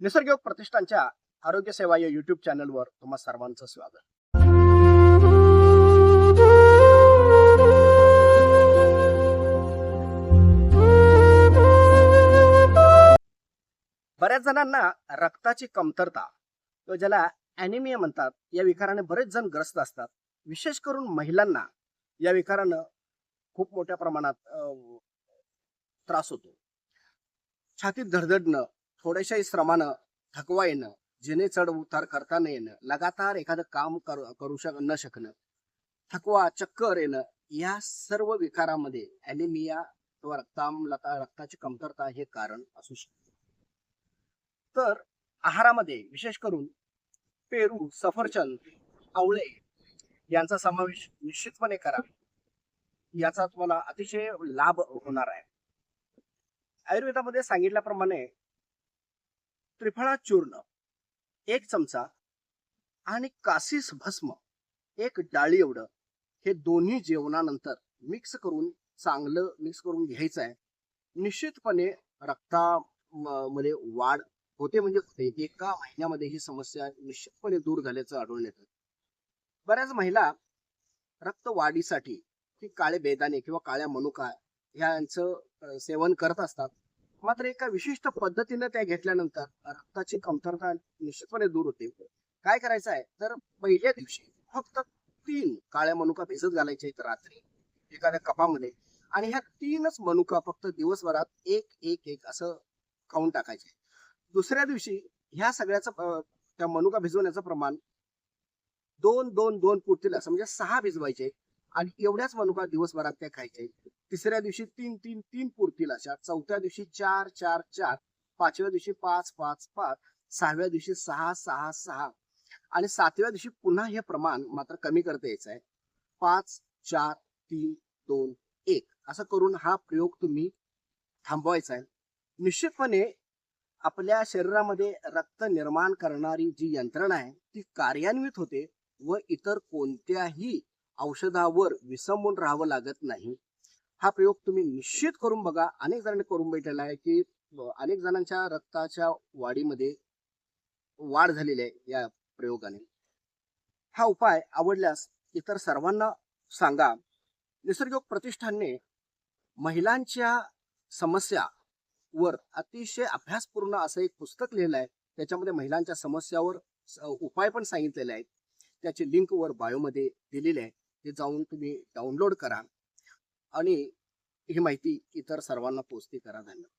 निसर्गयोग प्रतिष्ठानच्या आरोग्य सेवा या युट्यूब चॅनलवर तुम्हा सर्वांचं स्वागत. बऱ्याच जणांना रक्ताची कमतरता किंवा ज्याला अॅनिमिया म्हणतात या विकाराने बरेच जण ग्रस्त असतात. विशेष करून महिलांना या विकारानं खूप मोठ्या प्रमाणात अं, त्रास होतो. छातीत धडधडणं थोड्याशाही श्रमानं थकवा येणं जेणे चढ उतार करता न येणं लगातार एखादं काम करू करू शक न शकणं थकवा चक्कर येणं या सर्व विकारामध्ये अॅनिमिया किंवा रक्तामलता रक्ताची कमतरता हे कारण असू शकते. तर आहारामध्ये विशेष करून पेरू सफरचंद आवळे यांचा समावेश निश्चितपणे करा. याचा तुम्हाला अतिशय लाभ होणार आहे. आयुर्वेदामध्ये सांगितल्याप्रमाणे त्रिफळा चूर्ण एक चमचा आणि कासीस भस्म एक डाळी एवढं. हे दोन्ही जेवणानंतर मिक्स करून चांगलं मिक्स करून घ्यायचं आहे. निश्चितपणे रक्ता मध्ये वाढ होते म्हणजे एका महिन्यामध्ये ही समस्या निश्चितपणे दूर झाल्याचं आढळून येतं. बऱ्याच महिला रक्त वाढीसाठी ही काळे बेदाणे किंवा काळ्या मनुका ह्यांचं सेवन करत असतात. मात्र एका विशिष्ट पद्धतीने त्या घेतल्यानंतर रक्ताची कमतरता निश्चितपणे दूर होते. काय करायचं आहे? तर पहिल्या दिवशी फक्त तीन काळ्या मनुका भिजत घालायचे आहेत रात्री एखाद्या कपामध्ये. आणि ह्या तीनच मनुका फक्त दिवसभरात एक एक एक असं खाऊन टाकायचे. दुसऱ्या दिवशी ह्या सगळ्याचं त्या मनुका भिजवण्याचं प्रमाण दोन दोन दोन पुरतील असं म्हणजे सहा भिजवायचे. आणि एवढ्याच मनुका दिवसभरात त्या खायचे तिसऱ्या दिवशी तीन तीन तीन पुरतील अशा. चौथ्या दिवशी चार चार चार. पाचव्या दिवशी पाच पाच पाच. सहाव्या दिवशी सहा सहा सहा. आणि सातव्या दिवशी पुन्हा हे प्रमाण मात्र कमी करता यायचं आहे. पाच चार तीन दोन एक. असं करून हा प्रयोग तुम्ही थांबवायचा आहे. निश्चितपणे आपल्या शरीरामध्ये रक्त निर्माण करणारी जी यंत्रणा आहे ती कार्यान्वित होते व इतर कोणत्याही औषधावर विसंबून राहावं लागत नाही. हा प्रयोग तुम्ही निश्चित करून बघा. अनेक जणांनी करून भेटलेला आहे की अनेक जणांच्या रक्ताच्या वाढीमध्ये वाढ झालेली आहे या प्रयोगाने. हा उपाय आवडल्यास इतर सर्वांना सांगा. निसर्गयोग प्रतिष्ठानने महिलांच्या समस्या वर अतिशय अभ्यासपूर्ण असं एक पुस्तक लिहिलं आहे. त्याच्यामध्ये महिलांच्या समस्यावर उपाय पण सांगितलेले आहेत. त्याची लिंक वर बायोमध्ये दिलेली आहे. ते जाऊन तुम्ही डाउनलोड करा. आणि ही माहिती इतर सर्वांना पोचती करा. धन्यवाद.